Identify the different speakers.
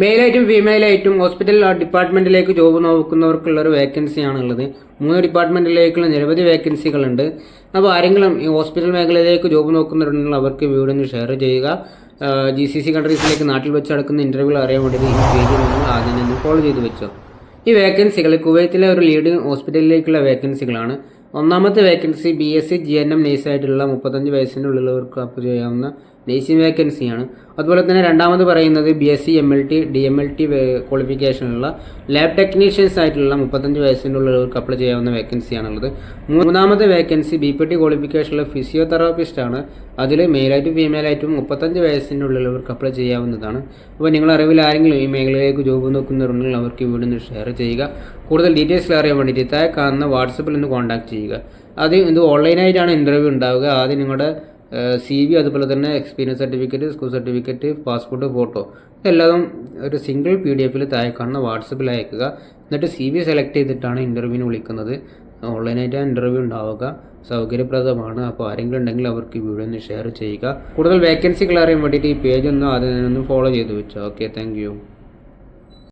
Speaker 1: മെയിലായിട്ടും ഫീമെയിലായിട്ടും hospital ഡിപ്പാർട്ട്മെന്റിലേക്ക് job നോക്കുന്നവർക്കുള്ള ഒരു വേക്കൻസിയാണ് ഉള്ളത് മൂന്ന് ഡിപ്പാർട്ട്മെന്റിലേക്കുള്ള നിരവധി വേക്കൻസികളുണ്ട് അപ്പോൾ ആരെങ്കിലും ഈ ഹോസ്പിറ്റൽ മേഖലയിലേക്ക് ജോബ് നോക്കുന്നവരുണ്ടെങ്കിൽ അവർക്ക് വീഡിയോ ഷെയർ ചെയ്യുക. ജി സി സി കൺട്രീസിലേക്ക് നാട്ടിൽ വെച്ച് നടക്കുന്ന ഇന്റർവ്യൂ അറിയാൻ വേണ്ടിയിട്ട് ഈ പേജ് നിങ്ങൾ ആദ്യം തന്നെ ഫോളോ ചെയ്ത് വെച്ചോ. ഈ വേക്കൻസികൾ കുവൈത്തിലെ ഒരു ലീഡിംഗ് ഹോസ്പിറ്റലിലേക്കുള്ള വേക്കൻസികളാണ് ഒന്നാമത്തെ vacancy B S C G N M നേഴ്സായിട്ടുള്ള മുപ്പത്തഞ്ച് വയസ്സിന്റെ ഉള്ളിലുള്ളവർക്ക് അപ്ലൈ ചെയ്യാവുന്ന നേഴ്സിംഗ് വേക്കൻസിയാണ് അതുപോലെ തന്നെ രണ്ടാമത് പറയുന്നത് B S C M L T D M L T ക്വാളിഫിക്കേഷനുള്ള lab technicians ആയിട്ടുള്ള മുപ്പത്തഞ്ച് വയസ്സിന്റെ ഉള്ളിലുള്ളവർക്ക് അപ്ലൈ ചെയ്യാവുന്ന വേക്കൻസിയാണുള്ളത് മൂന്നാമത്തെ വേക്കൻസി ബി പി ടി ക്വാളിഫിക്കേഷനുള്ള ഫിസിയോതെറാപ്പിസ്റ്റ് ആണ്. അതിൽ മെയിലായിട്ടും ഫീമെയിലായിട്ടും മുപ്പത്തഞ്ച് വയസ്സിന്റെ ഉള്ളിലുള്ളവർക്ക് അപ്ലൈ ചെയ്യാവുന്നതാണ്. അപ്പോൾ നിങ്ങൾ അറിവിൽ ആരെങ്കിലും ഈ മേഖലയിലേക്ക് ജോബ് നോക്കുന്നവരുണ്ടെങ്കിൽ അവർക്ക് വീഡിയോ ഷെയർ ചെയ്യുക. കൂടുതൽ ഡീറ്റെയിൽസ് അറിയാൻ വേണ്ടിയിട്ട് താഴെ കാണുന്ന വാട്സപ്പിൽ ഒന്ന് കോൺടാക്ട് ചെയ്യുക. അത് ഇത് ഓൺലൈനായിട്ടാണ് ഇന്റർവ്യൂ ഉണ്ടാവുക. ആദ്യം നിങ്ങളുടെ സി വി അതുപോലെ തന്നെ experience certificate school certificate passport photo ഇതെല്ലാം ഒരു സിംഗിൾ പി ഡി എഫിൽ താഴെ കാണുന്ന വാട്സപ്പിൽ അയക്കുക. എന്നിട്ട് സി വി സെലക്ട് ചെയ്തിട്ടാണ് ഇന്റർവ്യൂവിന് വിളിക്കുന്നത്. ഓൺലൈനായിട്ടാണ് ഇന്റർവ്യൂ ഉണ്ടാവുക. സൗകര്യപ്രദമാണ്. അപ്പോൾ ആരെങ്കിലും ഉണ്ടെങ്കിൽ അവർക്ക് വീഡിയോ ഒന്ന് ഷെയർ ചെയ്യുക. കൂടുതൽ വേക്കൻസികൾ അറിയാൻ വേണ്ടിയിട്ട് ഈ പേജ് ഒന്ന് ആദ്യം ഒന്ന് ഫോളോ ചെയ്ത് വെച്ചോ. Okay thank